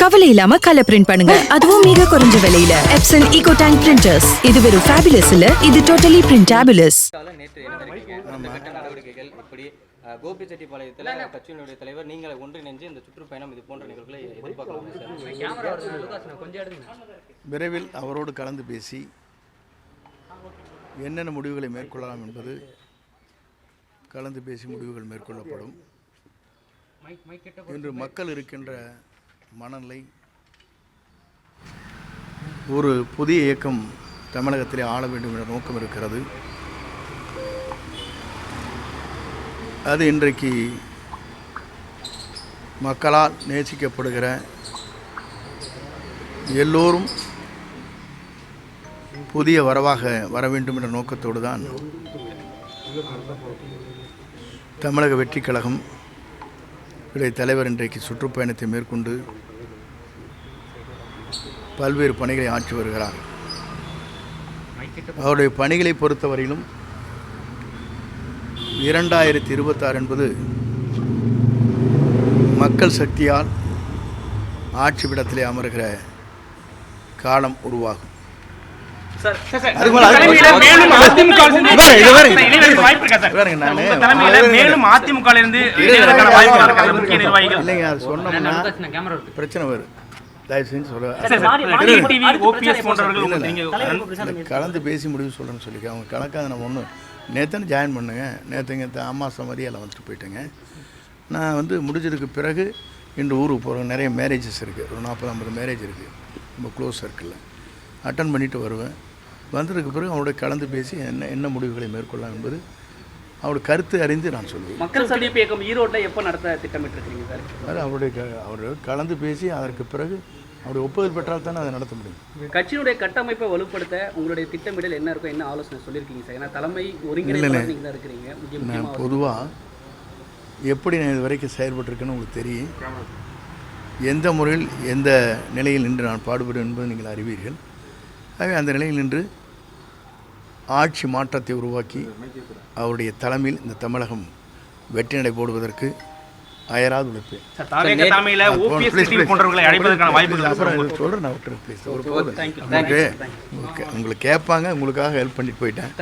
கவலை இல்லாம colour print பண்ணுங்க. அதுவும் மிக குறைஞ்ச விலையில. எப்சன் ஈகோ டேங்க் பிரிண்டர்ஸ் இது வெறும் ஃபேபுலஸ் இல்ல இது டோட்டலி பிரிண்டபிளஸ் நேற்று நடவடிக்கைகள் கோபிச்செட்டிப்பாளையத்தில் கட்சியினுடைய தலைவர் நீங்கள் ஒன்றிணைஞ்சு இந்த சுற்றுப்பயணம் இது போன்ற நிகழ்வுகளை எதிர்பார்க்கலாம் விரைவில் அவரோடு கலந்து பேசி என்னென்ன முடிவுகளை மேற்கொள்ளலாம் என்பது கலந்து பேசி முடிவுகள் மேற்கொள்ளப்படும். இன்று மக்கள் இருக்கின்ற மனநிலை ஒரு புதிய இயக்கம் தமிழகத்திலே ஆள வேண்டும் என்ற நோக்கம் இருக்கிறது. அது இன்றைக்கு மக்களால் நேசிக்கப்படுகிற எல்லோரும் புதிய வரவாக வர வேண்டும் என்ற நோக்கத்தோடு தான் தமிழக வெற்றிக் கழகம் இடைய தலைவர் இன்றைக்கு சுற்றுப்பயணத்தை மேற்கொண்டு பல்வேறு பணிகளை ஆற்றி வருகிறார். அவருடைய பணிகளை பொறுத்தவரையிலும் இரண்டாயிரத்தி இருபத்தாறு என்பது மக்கள் சக்தியால் ஆட்சி விடத்திலே அமர்கிற காலம் உருவாகும். பிரச்சனை வரும் தயவு செஞ்சு சொல்ல கலந்து பேசி முடிவு சொல்கிறேன்னு சொல்லிக்க அவங்க கணக்காக நம்ம ஒன்று நேற்றுன்னு ஜாயின் பண்ணுங்க. நேற்றுங்க அம்மாசம் மரியாதை வந்துட்டு போயிட்டேங்க. நான் வந்து முடிஞ்சதுக்கு பிறகு இன்று ஊருக்கு போகிறேன் நிறைய மேரேஜஸ் இருக்குது ஒரு நாற்பது ஐம்பது மேரேஜ் இருக்குது ரொம்ப க்ளோஸ் சர்க்கிளில் அட்டன் பண்ணிட்டு வருவேன். வந்ததுக்கு பிறகு அவரோட கலந்து பேசி என்ன என்ன முடிவுகளை மேற்கொள்ளலாம் என்பது அவரோட கருத்து அறிந்து நான் சொல்லுவேன் மக்கள் சந்திப்பு இயக்கம் ஈரோட்டில் எப்போ நடத்த திட்டமிட்டு இருக்கீங்க சார் அது அவருடைய அவர் கலந்து பேசி அதற்கு பிறகு அவருடைய ஒப்புதல் பெற்றால் தானே அதை நடத்த முடியும். கட்சியினுடைய கட்டமைப்பை வலுப்படுத்த உங்களுடைய திட்டமிடல் என்ன இருக்கும் என்ன ஆலோசனை சொல்லியிருக்கீங்க சார்? ஏன்னா தலைமை தான் இருக்கிறீங்க. நான் பொதுவாக எப்படி நான் இது வரைக்கும் செயல்பட்டிருக்கேன்னு உங்களுக்கு தெரியும். எந்த முறையில் எந்த நிலையில் நின்று நான் பாடுபடுவேன் என்பதை நீங்கள் அறிவீர்கள். ஆகவே அந்த நிலையில் நின்று ஆட்சி மாற்றத்தை உருவாக்கி அவருடைய தலைமையில் இந்த தமிழகம் வெற்றி நடை போடுவதற்கு அயராது உங்களுக்கு கேட்பாங்க உங்களுக்காக ஹெல்ப் பண்ணிட்டு போயிட்டேன்.